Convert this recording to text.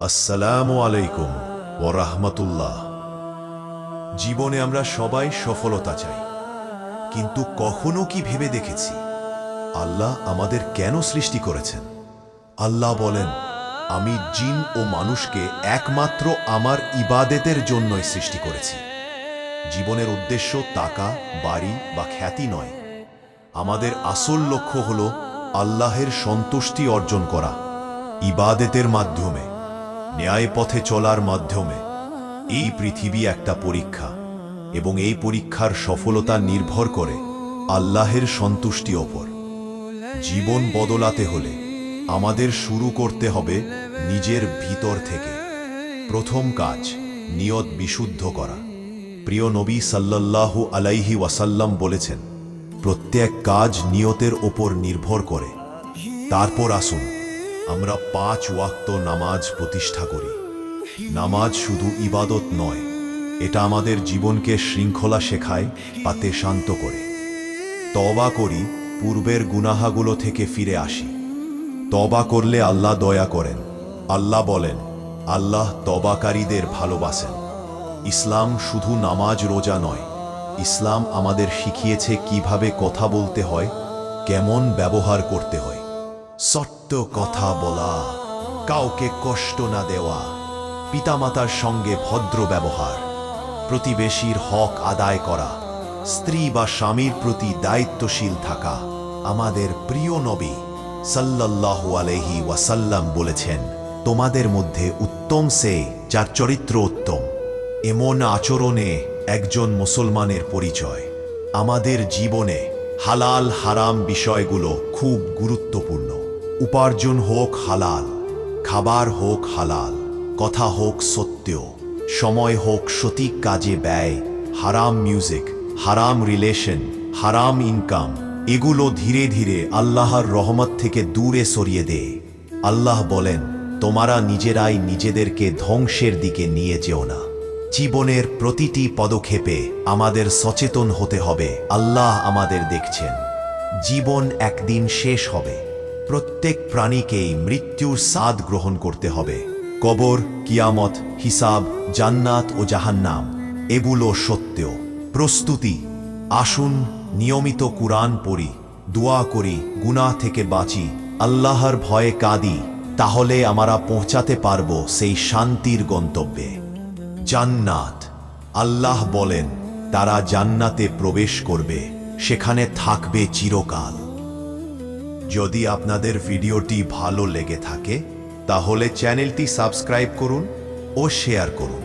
আসসালামু আলাইকুম রাহমাতুল্লাহ। জীবনে আমরা সবাই সফলতা চাই, কিন্তু কখনো কি ভেবে দেখেছি? আল্লাহ আমাদের কেন সৃষ্টি করেছেন? আল্লাহ বলেন, আমি জিন ও মানুষকে একমাত্র আমার ইবাদেতের জন্যই সৃষ্টি করেছি। জীবনের উদ্দেশ্য টাকা, বাড়ি বা খ্যাতি নয়। আমাদের আসল লক্ষ্য হল আল্লাহের সন্তুষ্টি অর্জন করা, ইবাদেতের মাধ্যমে। ন্যায় পথে চলার মাধ্যমে এই পৃথিবী একটা পরীক্ষা এবং এই পরীক্ষার সফলতা নির্ভর করে আল্লাহের সন্তুষ্টি ওপর। জীবন বদলাতে হলে আমাদের শুরু করতে হবে নিজের ভিতর থেকে। প্রথম কাজ, নিয়ত বিশুদ্ধ করা। প্রিয় নবী সাল্লাল্লাহু আলাইহি ওয়াসাল্লাম বলেছেন, প্রত্যেক কাজ নিয়তের ওপর নির্ভর করে। তারপর আসুন আমরা পাঁচ ওয়াক্ত নামাজ প্রতিষ্ঠা করি। নামাজ শুধু ইবাদত নয়, এটা আমাদের জীবনকে শৃঙ্খলা শেখায় পাতে শান্ত করে। তবা করি, পূর্বের গুনাহাগুলো থেকে ফিরে আসি। তবা করলে আল্লাহ দয়া করেন। আল্লাহ বলেন, আল্লাহ তবাকারীদের ভালোবাসেন। ইসলাম শুধু নামাজ রোজা নয়, ইসলাম আমাদের শিখিয়েছে কীভাবে কথা বলতে হয়, কেমন ব্যবহার করতে হয়। সত্য কথা বলা, কাউকে কষ্ট না দেওয়া, পিতামাতার সঙ্গে ভদ্র ব্যবহার, প্রতিবেশীর হক আদায় করা, স্ত্রী বা স্বামীর প্রতি দায়িত্বশীল থাকা আমাদের প্রিয় নবী সাল্লাল্লাহু আলাইহি ওয়াসাল্লাম বলেছেন, তোমাদের মধ্যে উত্তম সে যার চরিত্র উত্তম। এমন আচরণে একজন মুসলমানের পরিচয়। আমাদের জীবনে হালাল হারাম বিষয়গুলো খুব গুরুত্বপূর্ণ। উপার্জন হোক হালাল, খাবার হোক হালাল, কথা হোক সত্য, সময় হোক সঠিক কাজে ব্যয়, হারাম মিউজিক হারাম রিলেশন হারাম ইনকাম এগুলো ধীরে ধীরে আল্লাহর রহমত থেকে দূরে সরিয়ে দেয় আল্লাহ বলেন, তোমারা নিজেরাই নিজেদেরকে ধ্বংসের দিকে নিয়ে যেও না। জীবনের প্রতিটি পদক্ষেপে আমাদের সচেতন হতে হবে। আল্লাহ আমাদের দেখছেন। জীবন একদিন শেষ হবে। প্রত্যেক প্রাণীকেই মৃত্যুর স্বাদ গ্রহণ করতে হবে। কবর, কিয়ামত, হিসাব, জান্নাত ও জাহান্নাম, এগুলো সত্য প্রস্তুতি। আসুন, নিয়মিত কুরআন পড়ি, দোয়া করি, গুনাহ থেকে বাঁচি, আল্লাহর ভয়ে কাঁদি, তাহলে আমরা পৌঁছাতে পারব সেই শান্তির গন্তব্যে। জান্নাত। আল্লাহ বলেন, তারা জান্নাতে প্রবেশ করবে, সেখানে থাকবে চিরকাল। যদি আপনাদের ভিডিওটি ভালো লেগে থাকে তাহলে চ্যানেলটি সাবস্ক্রাইব করুন ও শেয়ার করুন।